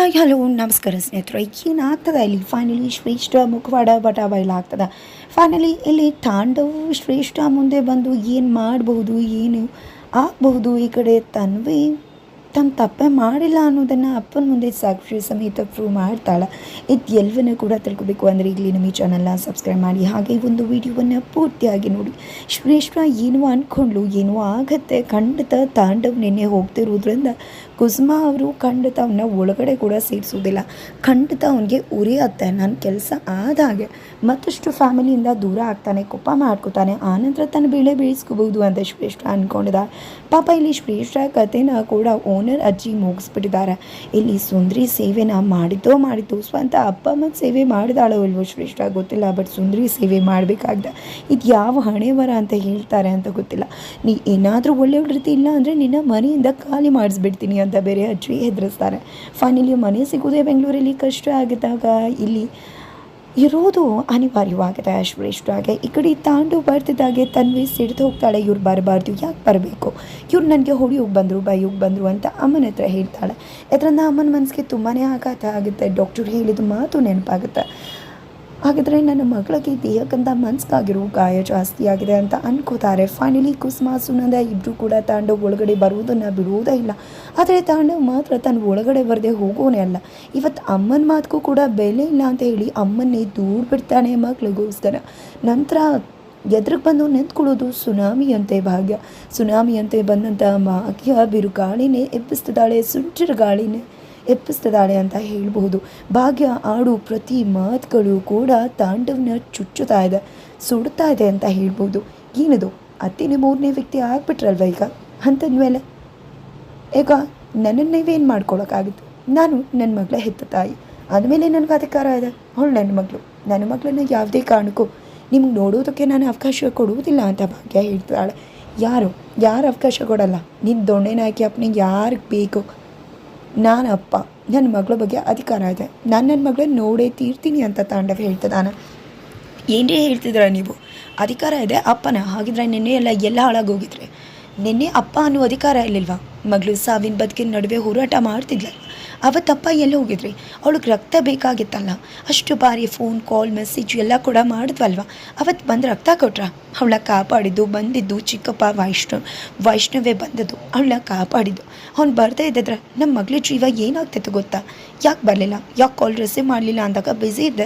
Hi hello, ನಮಸ್ಕಾರ ಸ್ನೇಹಿತರು. ಏನಾಗ್ತದ ಇಲ್ಲಿ? ಫೈನಲಿ ಶ್ರೇಷ್ಠ ಮುಖವಾಡ ಬಟ ಆಗ್ತದ. ಫೈನಲಿ ಇಲ್ಲಿ ತಾಂಡವ್ ಶ್ರೇಷ್ಠ ಮುಂದೆ ಬಂದು ಏನು ಮಾಡಬಹುದು, ಏನು ಆಗಬಹುದು ಈ ಕಡೆ ತನ್ವಿ ತನ್ನ ತಪ್ಪೇ ಮಾಡಿಲ್ಲ ಅನ್ನೋದನ್ನು ಅಪ್ಪನ ಮುಂದೆ ಸಾಕ್ಷಿ ಸಮೇತ ಪ್ರೂವ್ ಮಾಡ್ತಾಳೆ. ಇದು ಎಲ್ಲವನ್ನೂ ಕೂಡ ತಿಳ್ಕೊಬೇಕು ಅಂದರೆ ಇಲ್ಲಿ ನಮ್ಮ ಈ ಚಾನಲ್ನ ಸಬ್ಸ್ಕ್ರೈಬ್ ಮಾಡಿ. ಹಾಗೆ ಒಂದು ವಿಡಿಯೋವನ್ನು ಪೂರ್ತಿಯಾಗಿ ನೋಡಿ. ಶ್ರೇಷ್ಠ ಏನು ಅಂದ್ಕೊಂಡ್ಲು ಏನೋ ಆಗತ್ತೆ, ಖಂಡಿತ ತಾಂಡವ್ ನಿನ್ನೆ ಹೋಗ್ತಿರೋದ್ರಿಂದ ಕುಸುಮ ಅವರು ಖಂಡಿತ ಅವನ್ನ ಒಳಗಡೆ ಕೂಡ ಸೇರಿಸೋದಿಲ್ಲ. ಖಂಡಿತ ಅವನಿಗೆ ಉರಿಯತ್ತೆ ನನ್ನ ಕೆಲಸ ಆದಾಗೆ ಮತ್ತಷ್ಟು ಫ್ಯಾಮಿಲಿಯಿಂದ ದೂರ ಆಗ್ತಾನೆ ಕೋಪ ಮಾಡ್ಕೋತಾನೆ. ಆನಂತರ ತನ್ನ ಬೆಳೆ ಬೆಳೆಸ್ಕೋಬಹುದು ಅಂತ ಶ್ರೇಷ್ಠ ಅಂದ್ಕೊಂಡಿದ್ದ ಪಾಪ ಇಲ್ಲಿ ಶ್ರೇಷ್ಠ ಕಥೆನ ಕೂಡ ಓನರ್ ಅಜ್ಜಿ ಮುಗಿಸ್ಬಿಟ್ಟಿದ್ದಾರೆ. ಇಲ್ಲಿ ಸುಂದ್ರಿ ಸೇವೆನ ಮಾಡಿದ್ದೋ ಮಾಡಿದ್ದು, ಸ್ವಂತ ಅಪ್ಪ ಅಮ್ಮನ ಸೇವೆ ಮಾಡಿದಾಳೋ ಇಲ್ವೋ ಶ್ರೇಷ್ಠ ಗೊತ್ತಿಲ್ಲ ಬಟ್ ಸುಂದ್ರಿ ಸೇವೆ ಮಾಡಬೇಕಾಗ್ದೆ. ಇದು ಯಾವ ಹಣೆ ಅಂತ ಹೇಳ್ತಾರೆ ಅಂತ ಗೊತ್ತಿಲ್ಲ. ನೀ ಏನಾದರೂ ಒಳ್ಳೆಯ ರೀತಿ ಇಲ್ಲ ಅಂದರೆ ನಿನ್ನ ಮನೆಯಿಂದ ಖಾಲಿ ಮಾಡಿಸ್ಬಿಡ್ತೀನಿ ಅಂತ ಬೇರೆ ಹಚ್ಚಿ ಹೆದರಿಸ್ತಾರೆ. ಫೈನಲಿ ಮನೆ ಸಿಗೋದೇ ಬೆಂಗಳೂರಲ್ಲಿ ಕಷ್ಟ ಆಗಿದ್ದಾಗ ಇಲ್ಲಿ ಇರೋದು ಅನಿವಾರ್ಯವಾಗಿದೆ ಶ್ರೇಷ್ಠವಾಗಿ ಈ ಕಡೆ ತಾಂಡು ಬರ್ತಿದ್ದಾಗೆ ತನ್ವಿ ಸಿಡ್ದು ಹೋಗ್ತಾಳೆ. ಇವ್ರು ಬರಬಾರ್ದು, ಯಾಕೆ ಬರಬೇಕು? ಇವ್ರು ನನಗೆ ಹೊಡಿಯೋಗಿ ಬಂದರು ಬೈಯೋಗಿ ಬಂದರು ಅಂತ ಅಮ್ಮನ ಹತ್ರ ಹೇಳ್ತಾಳೆ. ಇದರಿಂದ ಅಮ್ಮನ ಮನಸ್ಸಿಗೆ ತುಂಬಾ ಆಘಾತ ಆಗುತ್ತೆ. ಡಾಕ್ಟರ್ ಹೇಳಿದ ಮಾತು ನೆನಪಾಗುತ್ತೆ. ಹಾಗಿದ್ರೆ ನನ್ನ ಮಗಳಿಗೆ ದೇಹಕ್ಕಂತ ಮನ್ಸ್ಗಾಗಿರೋ ಗಾಯ ಜಾಸ್ತಿ ಆಗಿದೆ ಅಂತ ಅನ್ಕೋತಾರೆ. ಫೈನಲಿ ಕುಸುಮ ಸುನಂದ ಇಬ್ಬರು ಕೂಡ ತಾಂಡು ಒಳಗಡೆ ಬರುವುದನ್ನು ಬಿಡುವುದೇ ಇಲ್ಲ. ಆದರೆ ತಾಂಡು ಮಾತ್ರ ತನ್ನ ಒಳಗಡೆ ಬರದೆ ಹೋಗೋನೇ ಅಲ್ಲ. ಇವತ್ತು ಅಮ್ಮನ ಮಾತಕ್ಕೂ ಕೂಡ ಬೆಲೆ ಇಲ್ಲ ಅಂತ ಹೇಳಿ ಅಮ್ಮನ್ನೇ ದೂರ ಬಿಡ್ತಾನೆ ಮಗಳಿಗೋಸ್ಕರ ನಂತರ ಎದುರಿಗೆ ಬಂದು ನಿಂತ್ಕೊಳ್ಳೋದು ಸುನಾಮಿಯಂತೆ ಭಾಗ್ಯ. ಸುನಾಮಿಯಂತೆ ಬಂದಂಥ ಭಾಗ್ಯ ಬಿರುಗಾಳಿನೇ ಎಬ್ಬಿಸ್ತಿದ್ದಾಳೆ, ಸುಂಟರ ಗಾಳಿನೇ. ಎಬ್ಬಿಸ್ತಿದ್ದಾಳೆ ಅಂತ ಹೇಳಬಹುದು. ಭಾಗ್ಯ ಆಡು ಪ್ರತಿ ಮಾತುಗಳು ಕೂಡ ತಾಂಡವನ ಚುಚ್ಚುತ್ತಾ ಇದೆ ಸುಡ್ತಾ ಇದೆ ಅಂತ ಹೇಳ್ಬೋದು ಏನದು? ಅತ್ತಿನೇ ಮೂರನೇ ವ್ಯಕ್ತಿ ಆಗ್ಬಿಟ್ರಲ್ವ ಈಗ? ಅಂತಂದ್ಮೇಲೆ ಈಗ ನನ್ನನ್ನು ನೀವೇನು ನಾನು ನನ್ನ ಮಗಳ ಹೆತ್ತ ತಾಯಿ. ಆದಮೇಲೆ ನನಗೆ ಅಧಿಕಾರ ಇದೆ. ಅವಳು ನನ್ನ ಮಗಳು. ನನ್ನ ಮಗಳನ್ನ ಯಾವುದೇ ಕಾರಣಕ್ಕೂ ನಿಮ್ಗೆ ನೋಡೋದಕ್ಕೆ ನಾನು ಅವಕಾಶ ಕೊಡುವುದಿಲ್ಲ ಅಂತ ಭಾಗ್ಯ ಹೇಳ್ತಾಳೆ. ಯಾರು? ಯಾರು ಅವಕಾಶ ಕೊಡಲ್ಲ? ನಿನ್ನ ದೊಣ್ಣೆನ ಹಾಕಿ ಅಪ್ಪನಿಗೆ ಯಾರಿಗೆ ಬೇಕು ನಾನು ಅಪ್ಪ ನನ್ನ ಮಗಳ ಬಗ್ಗೆ ಅಧಿಕಾರ ಇದೆ. ನಾನು ನನ್ನ ಮಗಳನ್ನ ನೋಡೇ ತೀರ್ತೀನಿ ಅಂತ ತಾಂಡವ ಹೇಳ್ತದಾನೆ ಏನೇ ಹೇಳ್ತಿದ್ರ ನೀವು? ಅಧಿಕಾರ ಇದೆ ಅಪ್ಪನ, ಹಾಗಿದ್ರೆ ನಿನ್ನೆ ಎಲ್ಲ ಎಲ್ಲ ಹಾಳಾಗೋಗಿದ್ರೆ ನಿನ್ನೆ ಅಪ್ಪ ಅನ್ನೋ ಅಧಿಕಾರ ಇರಲಿಲ್ವಾ ಮಗಳು ಸಾವಿನ ಬದುಕಿನ ನಡುವೆ ಹೋರಾಟ ಮಾಡ್ತಿದ್ಲಲ್ಲ. ಅವತ್ತಪ್ಪ ಎಲ್ಲ ಹೋಗಿದ್ರಿ. ಅವಳಿಗೆ ರಕ್ತ ಬೇಕಾಗಿತ್ತಲ್ಲ. ಅಷ್ಟು ಬಾರಿ ಫೋನ್ ಕಾಲ್ ಮೆಸೇಜ್ ಎಲ್ಲ ಕೂಡ ಮಾಡಿದ್ವಲ್ವ? ಅವತ್ತು ಬಂದು ರಕ್ತ ಕೊಟ್ರ? ಅವಳ ಕಾಪಾಡಿದ್ದು, ಬಂದಿದ್ದು ಚಿಕ್ಕಪ್ಪ ವೈಷ್ಣವ್ ವೈಷ್ಣವೇ ಬಂದದ್ದು. ಅವಳ ಕಾಪಾಡಿದ್ದು. ಅವ್ನು ಬರ್ತಾ ಇದ್ದಿದ್ರೆ ನಮ್ಮ ಮಗಳ ಜೀವ ಏನಾಗ್ತಿತ್ತು ಗೊತ್ತಾ? ಯಾಕೆ ಬರಲಿಲ್ಲ? ಯಾಕೆ ಕಾಲ್ ರಿಸೀವ್ ಮಾಡಲಿಲ್ಲ ಅಂದಾಗ ಬ್ಯುಸಿ ಇದ್ದೆ.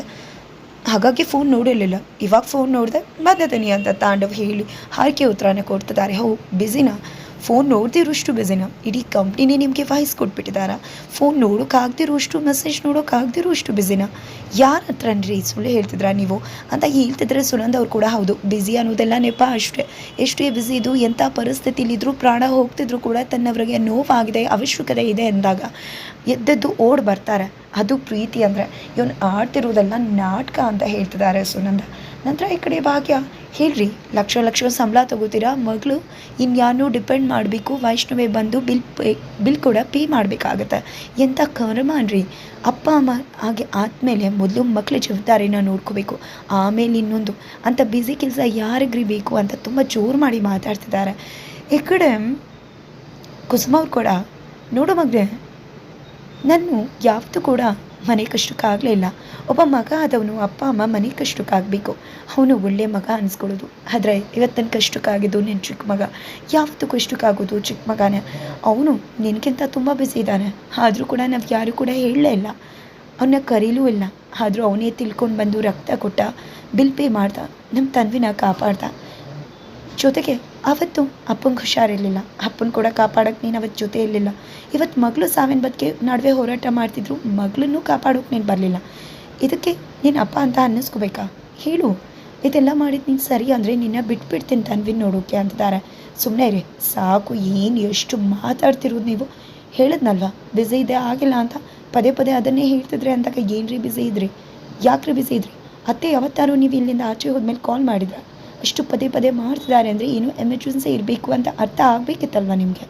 ಹಾಗಾಗಿ ಫೋನ್ ನೋಡಿರಲಿಲ್ಲ. ಇವಾಗ ಫೋನ್ ನೋಡಿದೆ ಬಂದಿದ್ದೀನಿ ಅಂತ ತಾಂಡವ್ ಹೇಳಿ ಹಾಕಿ ಉತ್ತರನ ಕೊಡ್ತಿದ್ದಾರೆ. ಹೋ ಬ್ಯುಸಿನಾ ಫೋನ್ ನೋಡ್ದಿರೋಷ್ಟು ಬ್ಯುಸಿನ ಇಡೀ ಕಂಪ್ನಿನೇ ನಿಮಗೆ ವಾಯ್ಸ್ ಕೊಟ್ಬಿಟ್ಟಿದಾರ. ಫೋನ್ ನೋಡೋಕ್ಕಾಗ್ದಿರೋಷ್ಟು ಮೆಸೇಜ್ ನೋಡೋಕ್ಕಾಗ್ದಿರೋಷ್ಟು ಬಿಸಿನ ಯಾರ ಹತ್ರನ್ರಿ ಸುಳ್ಳು ಹೇಳ್ತಿದ್ರ ನೀವು? ಅಂತ ಹೇಳ್ತಿದ್ರೆ ಸುನಂದ್ ಅವ್ರು ಕೂಡ ಹೌದು. ಬ್ಯುಸಿ ಅನ್ನೋದೆಲ್ಲ ನೆಪ ಅಷ್ಟೇ. ಎಷ್ಟೇ ಬ್ಯುಸಿ ಇದು ಎಂಥ ಪರಿಸ್ಥಿತಿಲಿದ್ರೂ ಪ್ರಾಣ ಹೋಗ್ತಿದ್ರು ಕೂಡ ತನ್ನವರಿಗೆ ನೋವಾಗಿದೆ, ಅವಶ್ಯಕತೆ ಇದೆ ಅಂದಾಗ ಎದ್ದದ್ದು ಓಡ್ ಬರ್ತಾರೆ. ಅದು ಪ್ರೀತಿ ಅಂದರೆ. ಇವನು ಆಡ್ತಿರೋದೆಲ್ಲ ನಾಟಕ ಅಂತ ಹೇಳ್ತಿದ್ದಾರೆ ಸುನಂದ. ನಂತರ ಈ ಕಡೆ ಭಾಗ್ಯ. ಹೇಳ್ರಿ, ಲಕ್ಷ ಲಕ್ಷ ಸಂಬಳ ತಗೋತೀರಾ? ಮಗಳು ಇನ್ಯಾರನ್ನೂ ಡಿಪೆಂಡ್ ಮಾಡಬೇಕು. ವೈಷ್ಣವೇ ಬಂದು ಬಿಲ್ ಪೇ ಬಿಲ್ ಕೂಡ ಪೇ ಮಾಡಬೇಕಾಗತ್ತೆ. ಎಂಥ ಕರ್ಮ ಅನ್ರಿ? ಅಪ್ಪ, ಅಮ್ಮ ಹಾಗೆ ಆದಮೇಲೆ ಮೊದಲು ಮಕ್ಕಳ ಜವಾಬ್ದಾರಿನ ನೋಡ್ಕೋಬೇಕು. ಆಮೇಲೆ ಇನ್ನೊಂದು, ಅಂತ ಬ್ಯುಸಿ ಕೆಲಸ ಯಾರಿಗ್ರಿ ಬೇಕು ಅಂತ ತುಂಬ ಜೋರು ಮಾಡಿ ಮಾತಾಡ್ತಿದ್ದಾರೆ. ಈ ಕಡೆ ಕುಸುಮ ಅವ್ರು ಕೂಡ, ನೋಡು ಮಗ್ರೆ, ನಾನು ಯಾವತ್ತೂ ಕೂಡ ಮನೆ ಕಷ್ಟಕ್ಕಾಗಲೇ ಇಲ್ಲ. ಒಬ್ಬ ಮಗ ಆದವನು ಅಪ್ಪ, ಅಮ್ಮ ಮನೆ ಕಷ್ಟಕ್ಕಾಗಬೇಕು. ಅವನು ಒಳ್ಳೆ ಮಗ ಅನಿಸ್ಕೊಳ್ಳೋದು. ಆದರೆ ಇವತ್ತಿನ ಕಷ್ಟಕ್ಕಾಗಿದ್ದು ನಿನ್ನ ಚಿಕ್ಕ ಮಗ. ಯಾವತ್ತೂ ಕಷ್ಟಕ್ಕಾಗೋದು ಚಿಕ್ಕ ಮಗನೇ. ಅವನು ನಿನಗಿಂತ ತುಂಬ ಬಿಸಿ ಇದ್ದಾನೆ. ಆದರೂ ಕೂಡ ನಾವು ಯಾರೂ ಕೂಡ ಹೇಳಲೇ ಇಲ್ಲ. ಅವನ್ನ ಕರೀಲೂ ಇಲ್ಲ. ಆದರೂ ಅವನೇ ತಿಳ್ಕೊಂಡು ಬಂದು ರಕ್ತ ಕೊಟ್ಟ, ಬಿಲ್ ಪೇ ಮಾಡ್ದ ನಮ್ಮ ತನ್ವಿನ ಕಾಪಾಡ್ದ. ಜೊತೆಗೆ ಅವತ್ತು ಅಪ್ಪಂಗೆ ಹುಷಾರಿರಲಿಲ್ಲ. ಅಪ್ಪನ ಕೂಡ ಕಾಪಾಡೋಕೆ ನೀನು ಅವತ್ತು ಜೊತೆ ಇರಲಿಲ್ಲ. ಇವತ್ತು ಮಗಳು ಸಾವಿನ ಬದುಕೆ ನಡುವೆ ಹೋರಾಟ ಮಾಡ್ತಿದ್ರು, ಮಗಳನ್ನೂ ಕಾಪಾಡೋಕೆ ನೀನು ಬರಲಿಲ್ಲ. ಇದಕ್ಕೆ ನೀನು ಅಪ್ಪ ಅಂತ ಅನ್ನಿಸ್ಕೋಬೇಕಾ? ಹೇಳು. ಇದೆಲ್ಲ ಮಾಡಿದ್ದು ನೀನು ಸರಿ ಅಂದರೆ ನಿನ್ನ ಬಿಟ್ಬಿಡ್ತೀನಿ ತನ್ವಿ ನೋಡೋಕೆ ಅಂತಿದ್ದಾರೆ ಸುಮ್ಮನೆ ಇರಿ. ಸಾಕು, ಏನು ಎಷ್ಟು ಮಾತಾಡ್ತಿರೋದು ನೀವು? ಹೇಳಿದ್ನಲ್ವಾ? ಬ್ಯುಸಿ ಇದೆ ಆಗಿಲ್ಲ ಅಂತ ಪದೇ ಪದೇ ಅದನ್ನೇ ಹೇಳ್ತಿದ್ರೆ ಅಂದಾಗ ಏನ್ರಿ ಬ್ಯುಸಿ ಇದ್ರಿ? ಯಾಕ್ರಿ ಬ್ಯುಸಿ ಇದ್ರಿ? ಅತ್ತೆ ಯಾವತ್ತಾರು ನೀವು ಇಲ್ಲಿಂದ ಆಚೆ ಹೋದ್ಮೇಲೆ ಕಾಲ್ ಮಾಡಿದ್ರ? ಅಷ್ಟು ಪದೇ ಪದೇ ಮಾಡ್ತಿದ್ದಾರೆ ಅಂದರೆ ಏನು ಎಮರ್ಜೆನ್ಸಿ ಇರಬೇಕು ಅಂತ ಅರ್ಥ ಆಗಬೇಕಿತ್ತಲ್ವ ನಿಮಗೆ?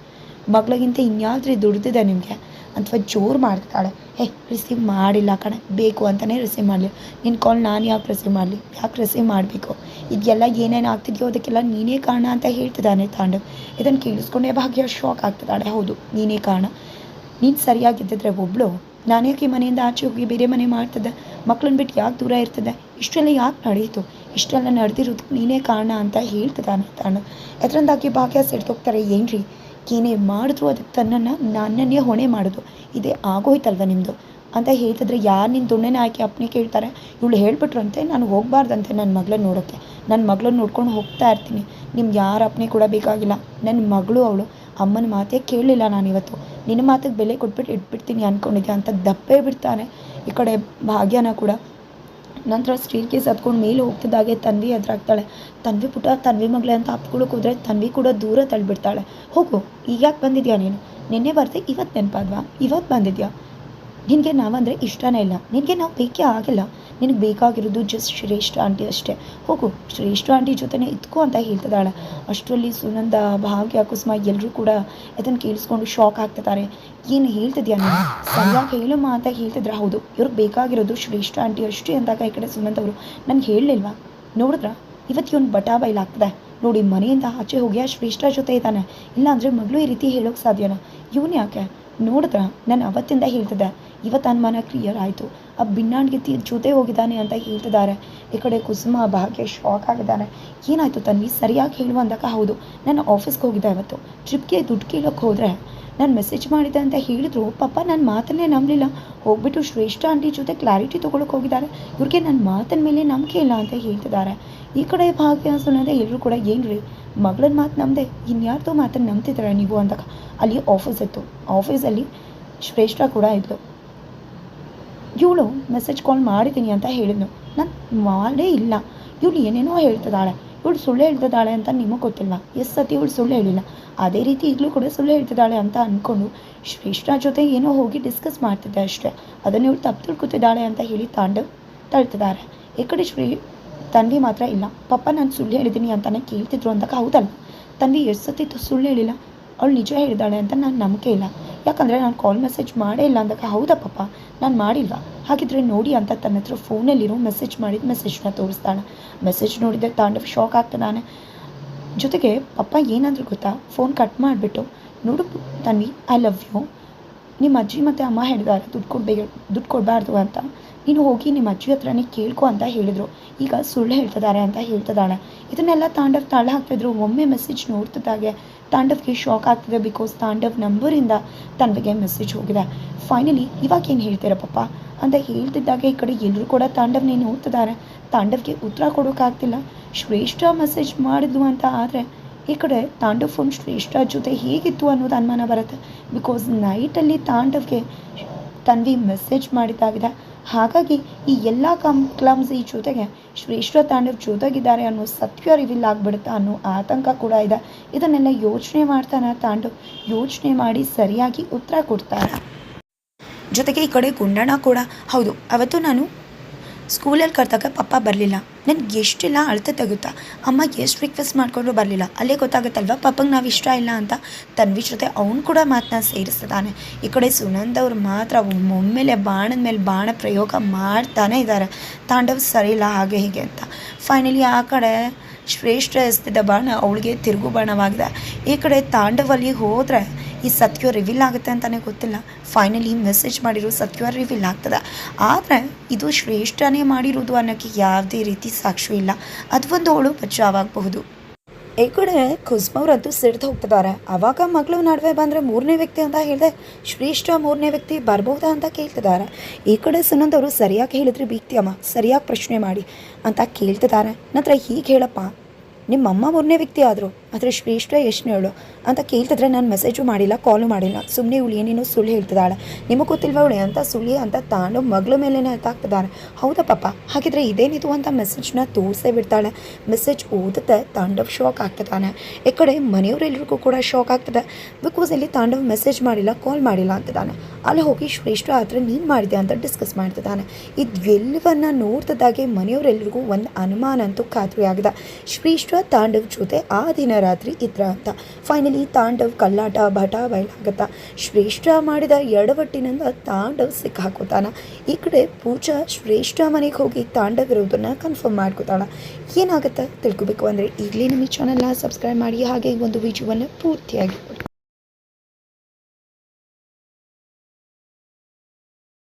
ಮಗಳಿಗಿಂತ ಇನ್ಯಾವುದ್ರೆ ದುಡ್ದಿದೆ ನಿಮಗೆ? ಅಥವಾ ಜೋರು ಮಾಡ್ತಾಳೆ ಏ ರಿಸೀವ್ ಮಾಡಿಲ್ಲ ಕಣೆ. ಬೇಕು ಅಂತಲೇ ರಿಸೀವ್ ಮಾಡಲಿ. ನಿನ್ನ ಕಾಲ್ ನಾನು ಯಾಕೆ ರಿಸೀವ್ ಮಾಡಲಿ? ಯಾಕೆ ರಿಸೀವ್ ಮಾಡಬೇಕು? ಇದೆಲ್ಲ ಏನೇನು ಆಗ್ತಿದೆಯೋ ಅದಕ್ಕೆಲ್ಲ ನೀನೇ ಕಾರಣ ಅಂತ ಹೇಳ್ತಿದ್ದಾನೆ ತಾಂಡವ್ ಇದನ್ನು ಕೇಳಿಸ್ಕೊಂಡೇ ಭಾಗ್ಯ ಶಾಕ್ ಆಗ್ತಿದ್ದಾಳೆ. ಹೌದು, ನೀನೇ ಕಾರಣ. ನೀನು ಸರಿಯಾಗಿದ್ದಿದ್ರೆ ನಾನು ಯಾಕೆ ಮನೆಯಿಂದ ಆಚೆ ಹೋಗಿ ಬೇರೆ ಮನೆ ಮಾಡ್ತಿದ್ದೆ? ಮಕ್ಕಳನ್ನ ಬಿಟ್ಟು ಯಾಕೆ ದೂರ ಇರ್ತದೆ ಇಷ್ಟೆಲ್ಲ ಯಾಕೆ ನಡೆಯಿತು? ಇಷ್ಟೆಲ್ಲ ನಡೆದಿರೋದಕ್ಕೆ ನೀನೇ ಕಾರಣ ಅಂತ ಹೇಳ್ತಿದ್ದಾನೆ ತಾನು. ಅದರಿಂದಾಗಿ ಭಾಗ್ಯ ಸೆಡ್ತೋಗ್ತಾರೆ ಏನ್ರಿ? ಏನೇ ಮಾಡಿದ್ರು ಅದಕ್ಕೆ ತನ್ನನ್ನು ನನ್ನನ್ನೇ ಹೊಣೆ ಮಾಡೋದು. ಇದೇ ಆಗೋಯ್ತಲ್ವ ನಿಮ್ಮದು ಅಂತ ಹೇಳ್ತಿದ್ರೆ ಯಾರು ನಿನ್ನ ದುಣ್ಣೆನ ಆಯ್ಕೆ ಅಪ್ಪನೇ ಕೇಳ್ತಾರೆ? ಇವಳು ಹೇಳ್ಬಿಟ್ರಂತೆ, ನಾನು ಹೋಗ್ಬಾರ್ದಂತೆ ನನ್ನ ಮಗಳನ್ನ ನೋಡೋಕ್ಕೆ. ನನ್ನ ಮಗಳನ್ನ ನೋಡ್ಕೊಂಡು ಹೋಗ್ತಾ ಇರ್ತೀನಿ. ನಿಮ್ಗೆ ಯಾರ ಅಪ್ಪನೇ ಕೂಡ ಬೇಕಾಗಿಲ್ಲ. ನನ್ನ ಮಗಳು ಅವಳು. ಅಮ್ಮನ ಮಾತೇ ಕೇಳಲಿಲ್ಲ ನಾನಿವತ್ತು. ನಿನ್ನ ಮಾತಿಗೆ ಬೆಲೆ ಕೊಟ್ಬಿಟ್ಟು ಇಟ್ಬಿಡ್ತೀನಿ ಅಂದ್ಕೊಂಡಿದ್ದೆ ಅಂತ ದಪ್ಪೇ ಬಿಡ್ತಾನೆ ಈ ಕಡೆ ಭಾಗ್ಯನ ಕೂಡ. ನಂತರ ಸ್ಟೀಲ್ ಕೇಸ್ ಹತ್ಕೊಂಡು ಮೇಲೆ ಹೋಗ್ತಿದ್ದಾಗೆ ತನ್ವಿ ಎದುರಾಗ್ತಾಳೆ. ತನ್ವಿ ಪುಟ ತನ್ವಿ ಮಗಳೇ ಅಂತ ಅಪ್ಕೊಳಕ್ಕೆ ಹೋದ್ರೆ ತನ್ವಿ ಕೂಡ ದೂರ ತಳ್ಳಿಬಿಡ್ತಾಳೆ. ಹೋಗು, ಈಗ ಯಾಕೆ ಬಂದಿದ್ಯಾ ನೀನು? ನಿನ್ನೆ ಬರ್ತೆ ಇವತ್ತು ನೆನಪಾದ್ವಾ? ಇವತ್ತು ಬಂದಿದ್ಯಾ? ನಿನಗೆ ನಾವಂದರೆ ಇಷ್ಟನೇ ಇಲ್ಲ. ನಿನಗೆ ನಾವು ಬೇಕೇ ಆಗಿಲ್ಲ. ನಿನಗೆ ಬೇಕಾಗಿರೋದು ಜಸ್ಟ್ ಶ್ರೇಷ್ಠ ಆಂಟಿ ಅಷ್ಟೇ. ಹೋಗು, ಶ್ರೇಷ್ಠ ಆಂಟಿ ಜೊತೆನೇ ಇದ್ಕೋ ಅಂತ ಹೇಳ್ತಿದ್ದಾಳೆ. ಅಷ್ಟರಲ್ಲಿ ಸುನಂದ ಭಾಗ್ಯ, ಕುಸುಮ ಎಲ್ಲರೂ ಕೂಡ ಅದನ್ನು ಕೇಳಿಸ್ಕೊಂಡು ಶಾಕ್ ಆಗ್ತಿದ್ದಾರೆ. ಏನು ಹೇಳ್ತಿದ್ಯಾ ನೀನು? ಸರಿಯಾಗಿ ಹೇಳಮ್ಮ ಅಂತ ಹೇಳ್ತಿದ್ರೆ, ಹೌದು. ಇವ್ರಿಗೆ ಬೇಕಾಗಿರೋದು ಶ್ರೇಷ್ಠ ಆಂಟಿ ಅಷ್ಟೇ ಅಂದಾಗ ಈ ಕಡೆ ಸುನಂದ ಅವರು ನನಗೆ ಹೇಳಲಿಲ್ವಾ? ನೋಡಿದ್ರ? ಇವತ್ತು ಇವನು ಬಟಾ ಬೈಲಾಗ್ತದೆ ನೋಡಿ ಮನೆಯಿಂದ ಆಚೆ ಹೋಗಿ ಶ್ರೇಷ್ಠ ಜೊತೆ ಇದ್ದಾನೆ. ಇಲ್ಲಾಂದರೆ ಮಗಳು ಈ ರೀತಿ ಹೇಳೋಕೆ ಸಾಧ್ಯನಾ? ಇವನು ಯಾಕೆ? ನೋಡಿದ್ರ? ನಾನು ಅವತ್ತಿಂದ ಹೇಳ್ತಿದ್ದೆ ಇವತ್ತು ಅನುಮಾನ ಕ್ಲಿಯರ್ ಆಯಿತು ಆ ಬಿನ್ನಾಣ್ಗೆತಿ ಜೊತೆ ಹೋಗಿದ್ದಾನೆ ಅಂತ ಹೇಳ್ತಿದ್ದಾರೆ. ಈ ಕಡೆ ಕುಸುಮ, ಭಾಗ್ಯ ಶಾಕ್ ಆಗಿದ್ದಾನೆ. ಏನಾಯಿತು ತನ್ವಿ? ಸರಿಯಾಗಿ ಹೇಳುವ ಅಂದಾಗ ಹೌದು. ನಾನು ಆಫೀಸ್ಗೆ ಹೋಗಿದ್ದೆ ಇವತ್ತು ಟ್ರಿಪ್ಗೆ ದುಡ್ಡು ಕೇಳೋಕೆ ಹೋದರೆ ನಾನು ಮೆಸೇಜ್ ಮಾಡಿದೆ ಅಂತ ಹೇಳಿದ್ರು. ಪಾಪ ನನ್ನ ಮಾತನ್ನೇ ನಂಬಲಿಲ್ಲ. ಹೋಗ್ಬಿಟ್ಟು ಶ್ರೇಷ್ಠ ಆಂಟಿ ಜೊತೆ ಕ್ಲಾರಿಟಿ ತೊಗೊಳಕ್ಕೆ ಹೋಗಿದ್ದಾರೆ. ಇವ್ರಿಗೆ ನನ್ನ ಮಾತಿನ ಮೇಲೆ ನಂಬಿಕೆ ಇಲ್ಲ ಅಂತ ಹೇಳ್ತಿದ್ದಾರೆ. ಈ ಕಡೆ ಭಾಗ್ಯ ಸುನಂದ ಎಲ್ಲರೂ ಕೂಡ ಏನು ರೀ ಮಗಳನ್ನ ಮಾತು ನಂಬದೆ. ಇನ್ಯಾರ್ದು ಮಾತನ್ನು ನಂಬ್ತಿದ್ದಾರೆ ನೀವು ಅಂತ ಅಲ್ಲಿ ಆಫೀಸ್ ಇತ್ತು. ಆಫೀಸಲ್ಲಿ ಶ್ರೇಷ್ಠ ಕೂಡ ಇದ್ಲು. ಇವಳು ಮೆಸೇಜ್ ಕಾಲ್ ಮಾಡಿದ್ದೀನಿ ಅಂತ ಹೇಳಿದ್ನು ನಾನು ಮಾಡೇ ಇಲ್ಲ. ಇವಳು ಏನೇನೋ ಹೇಳ್ತಿದ್ದಾಳೆ ಇವಳು ಸುಳ್ಳು ಹೇಳ್ತಿದ್ದಾಳೆ ಅಂತ ನಿಮಗೆ ಗೊತ್ತಿಲ್ಲ. ಎಷ್ಟು ಸತಿ ಇವಳು ಸುಳ್ಳು ಹೇಳಿಲ್ಲ. ಅದೇ ರೀತಿ ಈಗಲೂ ಕೂಡ ಸುಳ್ಳು ಹೇಳ್ತಿದ್ದಾಳೆ ಅಂತ ಅಂದ್ಕೊಂಡು ಶ್ರೇಷ್ಠ ಜೊತೆ ಏನೋ ಹೋಗಿ ಡಿಸ್ಕಸ್ ಮಾಡ್ತಿದ್ದೆ ಅಷ್ಟೇ. ಅದನ್ನು ಇವಳು ತಪ್ಪು ತಿಳ್ಕೊತಿದ್ದಾಳೆ ಅಂತ ಹೇಳಿ ತಾಂಡವ್ ತಳ್ತಿದ್ದಾರೆ. ಈ ಕಡೆ ಶ್ರೀ ತನ್ವಿ ಮಾತ್ರ ಇಲ್ಲ. ಪಪ್ಪ, ನಾನು ಸುಳ್ಳು ಹೇಳಿದ್ದೀನಿ ಅಂತಾನೆ ಕೇಳ್ತಿದ್ರು ಅಂತ ಹೌದಲ್ಲ? ತನ್ವಿ ಎಷ್ಟು ಸತಿ ಸುಳ್ಳು ಹೇಳಿಲ್ಲ. ಅವಳು ನಿಜ ಹೇಳಿದ್ದಾಳೆ ಅಂತ ನಾನು ನಂಬಿಕೆ ಇಲ್ಲ. ಯಾಕಂದರೆ ನಾನು ಕಾಲ್ ಮೆಸೇಜ್ ಮಾಡೇ ಇಲ್ಲ ಅಂದಾಗ, ಹೌದಾ ಪಪ್ಪ ನಾನು ಮಾಡಿಲ್ವಾ? ಹಾಗಿದ್ರೆ ನೋಡಿ ಅಂತ ತನ್ನ ಹತ್ರ ಫೋನಲ್ಲಿರೋ ಮೆಸೇಜ್ ಮಾಡಿದ ಮೆಸೇಜ್ನ ತೋರಿಸ್ತಾಳೆ. ಮೆಸೇಜ್ ನೋಡಿದ್ರೆ ತಾಂಡವ್ ಶಾಕ್ ಆಗ್ತಾನೆ ಜೊತೆಗೆ ಪಪ್ಪ ಏನಂದ್ರೆ ಗೊತ್ತಾ? ಫೋನ್ ಕಟ್ ಮಾಡಿಬಿಟ್ಟು, ನೋಡು ತನ್ವಿ ಐ ಲವ್ ಯು ನಿಮ್ಮ ಅಜ್ಜಿ ಮತ್ತು ಅಮ್ಮ ಹೇಳಿದ್ದಾರೆ ದುಡ್ಡು ಕೊಡ್ಬೇಕು ದುಡ್ಡು ಕೊಡಬಾರ್ದು ಅಂತ. ನೀನು ಹೋಗಿ ನಿಮ್ಮ ಅಜ್ಜಿ ಹತ್ರನೇ ಕೇಳ್ಕೊ ಅಂತ ಹೇಳಿದರು. ಈಗ ಸುಳ್ಳು ಹೇಳ್ತಿದ್ದಾರೆ ಅಂತ ಹೇಳ್ತಿದ್ದಾಳೆ ಇದನ್ನೆಲ್ಲ ತಾಂಡವ್ ತಾಳ ಹಾಕ್ತಿದ್ರು. ಒಮ್ಮೆ ಮೆಸೇಜ್ ನೋಡ್ತಿದ್ದಾಗೆ ತಾಂಡವ್ಗೆ ಶಾಕ್ ಆಗ್ತಿದೆ ಬಿಕಾಸ್ ತಾಂಡವ್ ನಂಬರಿಂದ ತನ್ವಿಗೆ ಮೆಸೇಜ್ ಹೋಗಿದೆ. ಫೈನಲಿ ಇವಾಗ ಏನು ಹೇಳ್ತೀರ ಪಪ್ಪ? ಅಂತ ಹೇಳ್ತಿದ್ದಾಗ ಈ ಕಡೆ ಎಲ್ಲರೂ ಕೂಡ ತಾಂಡವ್ನೇ ನೋಡ್ತಿದ್ದಾರೆ ತಾಂಡವ್ಗೆ ಉತ್ತರ ಕೊಡೋಕ್ಕಾಗ್ತಿಲ್ಲ ಶ್ರೇಷ್ಠ ಮೆಸೇಜ್ ಮಾಡಿದ್ವು ಅಂತ ಆದರೆ ಈ ಕಡೆ ತಾಂಡವ್ ಫೋನ್ ಶ್ರೇಷ್ಠ ಜೊತೆ ಹೇಗಿತ್ತು ಅನ್ನೋದು ಅನುಮಾನ ಬರುತ್ತೆ. ಬಿಕಾಸ್ ನೈಟಲ್ಲಿ ತಾಂಡವ್ಗೆ ತನ್ವಿ ಮೆಸೇಜ್ ಮಾಡಿದ್ದಾಗಿದೆ. ಹಾಗಾಗಿ ಈ ಎಲ್ಲ ಕಮ್ ಈ ಜೊತೆಗೆ ಶ್ರೇಷ್ಠ ತಾಂಡವ್ ಜೊತೆಗಿದ್ದಾರೆ ಅನ್ನೋ ಸತ್ಯ ರಿವೀಲ್ ಆಗಿಬಿಡುತ್ತಾ ಅನ್ನೋ ಆತಂಕ ಕೂಡ ಇದೆ. ಇದನ್ನೆಲ್ಲ ಯೋಚನೆ ಮಾಡ್ತಾನೆ ತಾಂಡವ್ ಯೋಚನೆ ಮಾಡಿ ಸರಿಯಾಗಿ ಉತ್ತರ ಕೊಡ್ತಾರೆ? ಜೊತೆಗೆ ಈ ಕಡೆ ಗುಂಡಣ್ಣ ಕೂಡ, ಹೌದು, ಅವತ್ತು ನಾನು ಸ್ಕೂಲಲ್ಲಿ ಕರೆದಾಗ ಪಪ್ಪ ಬರಲಿಲ್ಲ. ನನಗೆ ಎಷ್ಟೆಲ್ಲ ಅಳತೆ ತೆಗುತ್ತಾ ಅಮ್ಮ ಎಷ್ಟು ರಿಕ್ವೆಸ್ಟ್ ಮಾಡಿಕೊಂಡು ಬರಲಿಲ್ಲ. ಅಲ್ಲೇ ಗೊತ್ತಾಗುತ್ತಲ್ವ? ಪಪ್ಪಂಗೆ ನಾವು ಇಷ್ಟ ಇಲ್ಲ ಅಂತ ತನ್ವಿ ಜೊತೆ ಅವನು ಕೂಡ ಮಾತನ್ನ ಸೇರಿಸ್ತಾನೆ. ಈ ಕಡೆ ಸುನಂದ್ ಅವ್ರು ಮಾತ್ರ ಒಮ್ಮೆಲೆ ಬಾಣದ ಮೇಲೆ ಬಾಣ ಪ್ರಯೋಗ ಮಾಡ್ತಾನೆ ಇದ್ದಾರೆ ತಾಂಡವ್ ಸರಿ ಹಾಗೆ ಹೀಗೆ ಅಂತ. ಫೈನಲಿ ಆ ಕಡೆ ಶ್ರೇಷ್ಠ ಎಸ್ತಿದ್ದ ಬಾಣ ಅವಳಿಗೆ ತಿರುಗು ಬಾಣವಾಗಿದೆ. ಈ ಕಡೆ ತಾಂಡವಲ್ಲಿ ಹೋದರೆ ಈ ಸತ್ಯ ರಿವೀಲ್ ಆಗುತ್ತೆ ಅಂತಲೇ ಗೊತ್ತಿಲ್ಲ. ಫೈನಲಿ ಮೆಸೇಜ್ ಮಾಡಿರೋ ಸತ್ಯ ರಿವೀಲ್ ಆಗ್ತದೆ. ಆದರೆ ಇದು ಶ್ರೇಷ್ಠನೇ ಮಾಡಿರೋದು ಅನ್ನೋಕ್ಕೆ ಯಾವುದೇ ರೀತಿ ಸಾಕ್ಷಿ ಇಲ್ಲ. ಅದೊಂದು ಅವಳು ಬಚಾವಾಗಬಹುದು. ಈ ಕಡೆ ಖುಷ್ಮವ್ರಂತೂ ಸಿಡ್ದು ಹೋಗ್ತಿದ್ದಾರೆ. ಅವಾಗ ಮಗಳು ನಡುವೆ ಬಂದರೆ ಮೂರನೇ ವ್ಯಕ್ತಿ ಅಂತ ಹೇಳಿದೆ, ಶ್ರೇಷ್ಠ ಮೂರನೇ ವ್ಯಕ್ತಿ ಬರ್ಬೋದಾ ಅಂತ ಕೇಳ್ತಿದ್ದಾರೆ. ಈ ಕಡೆ ಸುನಂದವರು ಸರಿಯಾಗಿ ಹೇಳಿದ್ರೆ ಬೀಗ್ತಿಯಮ್ಮ ಸರಿಯಾಗಿ ಪ್ರಶ್ನೆ ಮಾಡಿ ಅಂತ ಕೇಳ್ತಿದ್ದಾರೆ. ನಂತರ ಹೀಗೆ ಹೇಳಪ್ಪ, ನಿಮ್ಮಮ್ಮ ಮೂರನೇ ವ್ಯಕ್ತಿ ಆದರು ಆದರೆ ಶ್ರೇಷ್ಠ ಹೇಳು ಅಂತ ಕೇಳ್ತಿದ್ರೆ ನಾನು ಮೆಸೇಜು ಮಾಡಿಲ್ಲ ಕಾಲು ಮಾಡಿಲ್ಲ. ಸುಮ್ಮನೆ ಇವಳು ಏನೇನೋ ಸುಳ್ಳು ಹೇಳ್ತಿದ್ದಾಳೆ. ನಿಮಗೆ ಗೊತ್ತಿಲ್ವ ಅವಳು ಅಂತ? ಸುಳ್ಳಿ ಅಂತ ತಾನು ಮಗಳ ಮೇಲೇ ಎತ್ತಾಕ್ತಿದ್ದಾನೆ ಹೌದಾ ಪಾಪ? ಹಾಗಿದ್ರೆ ಇದೇನಿದು ಅಂತ ಮೆಸೇಜ್ನ ತೋರಿಸೇ ಬಿಡ್ತಾಳೆ. ಮೆಸೇಜ್ ಓದುತ್ತೆ, ತಾಂಡವ್ ಶಾಕ್ ಆಗ್ತಿದ್ದಾನೆ. ಈ ಕಡೆ ಮನೆಯವರೆಲ್ಲರಿಗೂ ಕೂಡ ಶಾಕ್ ಆಗ್ತದೆ. ಬಿಕಾಸ್ ಇಲ್ಲಿ ತಾಂಡವ್ ಮೆಸೇಜ್ ಮಾಡಿಲ್ಲ ಕಾಲ್ ಮಾಡಿಲ್ಲ ಅಂತಿದ್ದಾನೆ. ಅಲ್ಲಿ ಹೋಗಿ ಶ್ರೇಷ್ಠ ಆದರೆ ನೀನು ಮಾಡಿದೆ ಅಂತ ಡಿಸ್ಕಸ್ ಮಾಡ್ತಿದ್ದಾನೆ. ಇದು ನೋಡ್ತಿದ್ದಾಗೆ ಮನೆಯವರೆಲ್ಲರಿಗೂ ಒಂದು ಅನುಮಾನ ಅಂತೂ ಖಾತ್ರಿ ಆಗಿದೆ ಶ್ರೇಷ್ಠ, ತಾಂಡವ್ ಜೊತೆ ಆ ದಿನ ರಾತ್ರಿ ಇದ್ರ ಅಂತ. ಫೈನಲಿ ತಾಂಡವ್, ಕಲ್ಲಾಟ, ಭಟ ಬಯಲಾಗತ್ತ ಶ್ರೇಷ್ಠ ಮಾಡಿದ ಎಡವಟ್ಟಿನಿಂದ ತಾಂಡವ್ ಸಿಕ್ಕಾಕೋತಾನ ಈ ಕಡೆ ಪೂಜಾ ಶ್ರೇಷ್ಠ ಮನೆಗೆ ಹೋಗಿ ತಾಂಡವ್ ಇರೋದನ್ನ ಕನ್ಫರ್ಮ್ ಮಾಡ್ಕೋತಾಳ. ಏನಾಗುತ್ತೆ ತಿಳ್ಕೊಬೇಕು ಅಂದರೆ ಈಗಲೇ ನಮ್ಮ ಈ ಸಬ್ಸ್ಕ್ರೈಬ್ ಮಾಡಿ. ಹಾಗೆ ಒಂದು ವಿಡಿಯೋವನ್ನು ಪೂರ್ತಿಯಾಗಿ